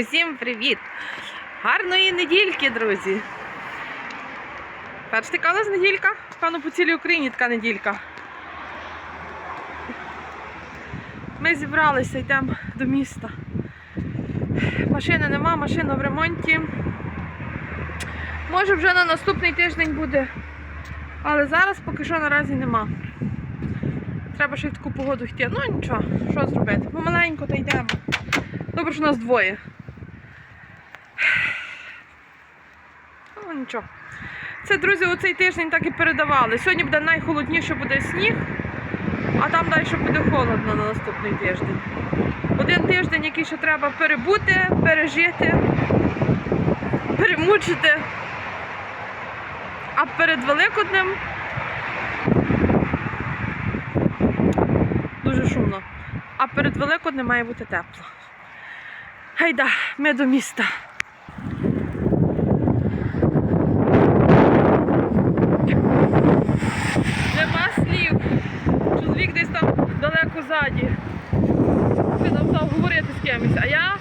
Усім привіт! Гарної недільки, друзі! Бачите, яка у нас неділька? Певно, по цілій Україні така неділька. Ми зібралися, йдемо до міста. Машини нема, машина в ремонті. Може вже на наступний тиждень буде. Але зараз поки що наразі нема. Треба ще в таку погоду йти. Ну нічого, що зробити? Помаленьку та йдемо. Добре, що нас двоє. Ну нічого. Це, друзі, оцей тиждень так і передавали. Сьогодні буде найхолодніше, буде сніг, а там далі буде холодно на наступний тиждень. Один тиждень, який ще треба перебути, пережити, перемучити. А перед Великоднем дуже шумно. А перед Великоднем має бути тепло. Гайда, ми до міста. Нема слів. Чоловік десь там далеко ззаді. Нам став говорити з кимось, а я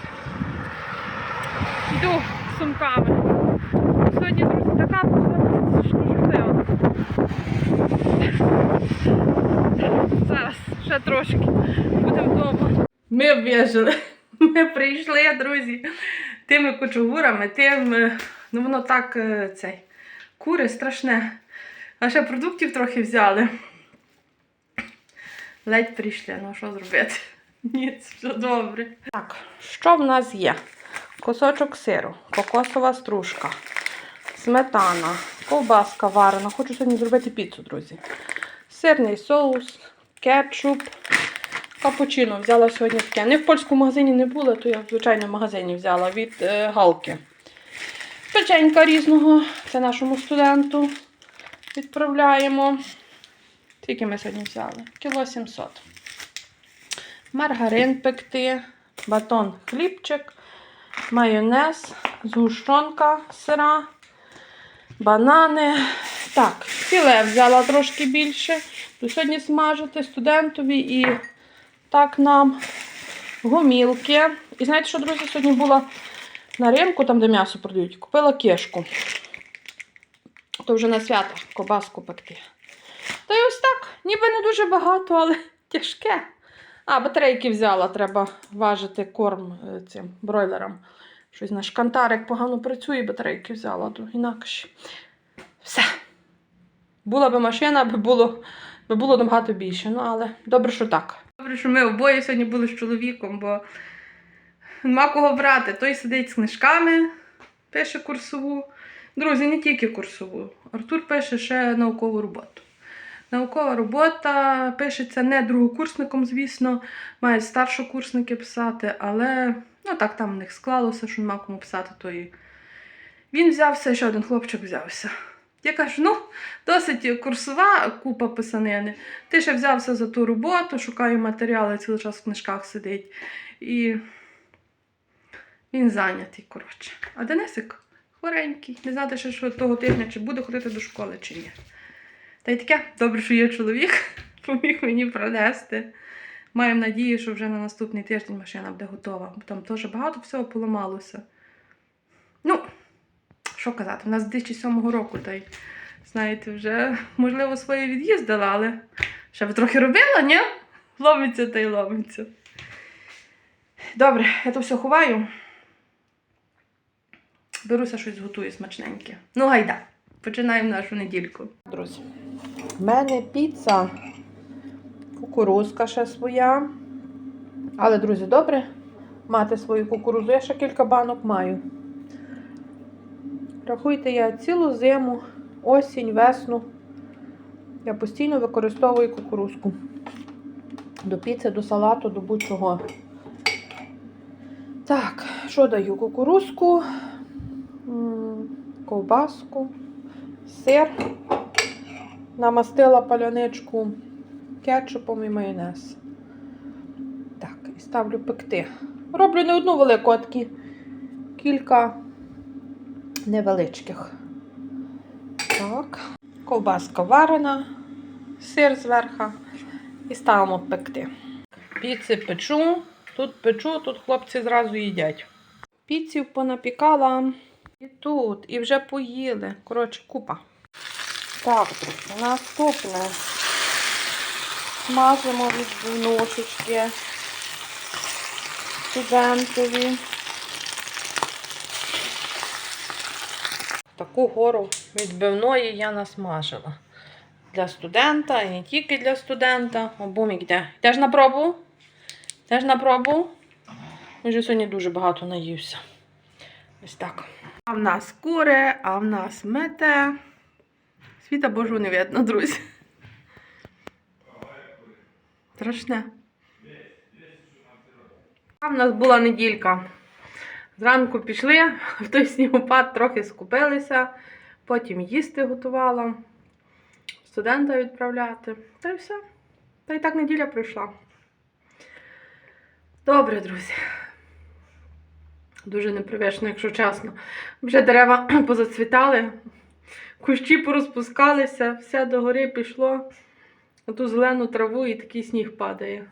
йду сумками. Сьогодні, друзі, така погода, що жахлива. Зараз ще трошки будемо вдома. Ми вижили. Ми прийшли, друзі, тими кучугурами, тим, е, ну воно так е, цей. Кури страшне. А ще продуктів трохи взяли. Ледь прийшли, ну що зробити? Ні, все добре. Так, що в нас є? Кусочок сиру, кокосова стружка, сметана, ковбаска варена. Хочу сьогодні зробити піцу, друзі. Сирний соус, кетчуп, капучино взяла сьогодні таке. Не в польському магазині не було, то я в звичайному магазині взяла від е, Галки. Печенька різного, це нашому студенту відправляємо. Скільки ми сьогодні взяли? Кіло 700. Маргарин пекти, батон хлібчик, майонез, згущенка сира, банани. Так, філе взяла трошки більше. То сьогодні смажити студентові і так нам гомілки. І знаєте, що, друзі, сьогодні була на ринку, там, де м'ясо продають, купила кишку. То вже на свято кобаску пекти. Та й ось так, ніби не дуже багато, але тяжке. А, батарейки взяла, треба важити корм е, цим бройлерам. Щось наш кантарик погано працює, батарейки взяла, то інакше. Все. Була би машина, би було, би було набагато більше. Ну, але добре, що так. Добре, що ми обоє сьогодні були з чоловіком, бо нема кого брати. Той сидить з книжками, пише курсову. Друзі, не тільки курсову. Артур пише ще наукову роботу. Наукова робота пишеться не другокурсником, звісно, мають старшокурсники писати, але ну так там в них склалося, що нема кому писати, то і він взявся, ще один хлопчик взявся. Я кажу, ну, досить курсова купа писанини. Ти ще взявся за ту роботу, шукаю матеріали, цілий час в книжках сидить. І він зайнятий, коротше. А Денисик хворенький. Не знати, що того тижня, чи буде ходити до школи, чи ні. Та й таке, добре, що є чоловік, поміг мені принести. Маємо надію, що вже на наступний тиждень машина буде готова, бо там теж багато всього поламалося. Ну, що казати, у нас з 2007 року, та й, знаєте, вже, можливо, своє від'їздила, але ще би трохи робила, ні? Ломиться та й ломиться. Добре, я то все ховаю. Беруся щось готую смачненьке. Ну, гайда, починаємо нашу недільку. Друзі, в мене піца, кукурузка ще своя. Але, друзі, добре мати свою кукурузу. Я ще кілька банок маю. Рахуйте, я цілу зиму, осінь, весну. Я постійно використовую кукурузку. До піци, до салату, до будь-чого. Так, що даю? Кукурузку, ковбаску, сир. Намастила паляничку кетчупом і майонез. Так, і ставлю пекти. Роблю не одну велику, а такі кілька невеличких. Так. Ковбаска варена, сир зверху і ставимо пекти. Піци печу, тут печу, тут хлопці зразу їдять. Піців понапікала. І тут, і вже поїли. Коротше, купа. Так, наступне. Смажимо відбивнушечки студентові. Таку гору відбивної я насмажила. Для студента і не тільки для студента. Обумік йде. Йдеш на пробу? Йдеш на пробу? Він же сьогодні дуже багато наївся. Ось так. А в нас кури, а в нас мете. Світа божу не видно, друзі. Страшне. А в нас була неділька. Зранку пішли, в той снігопад трохи скупилися, потім їсти готувала, студента відправляти. Та й все. Та й так неділя пройшла. Добре, друзі. Дуже непривично, якщо чесно. Вже дерева позацвітали, кущі порозпускалися, все догори пішло. На ту зелену траву і такий сніг падає.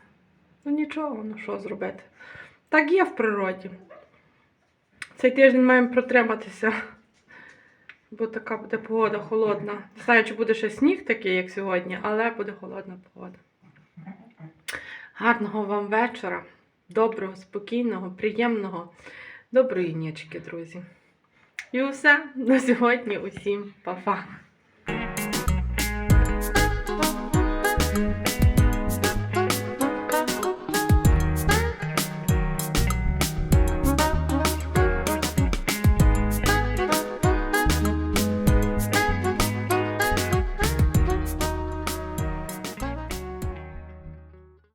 Ну нічого, ну що зробити. Так є в природі. Цей тиждень маємо протриматися, бо така буде погода холодна. Не знаю, чи буде ще сніг такий, як сьогодні, але буде холодна погода. Гарного вам вечора, доброго, спокійного, приємного, доброї нічки, друзі. І все на сьогодні. Усім па-па.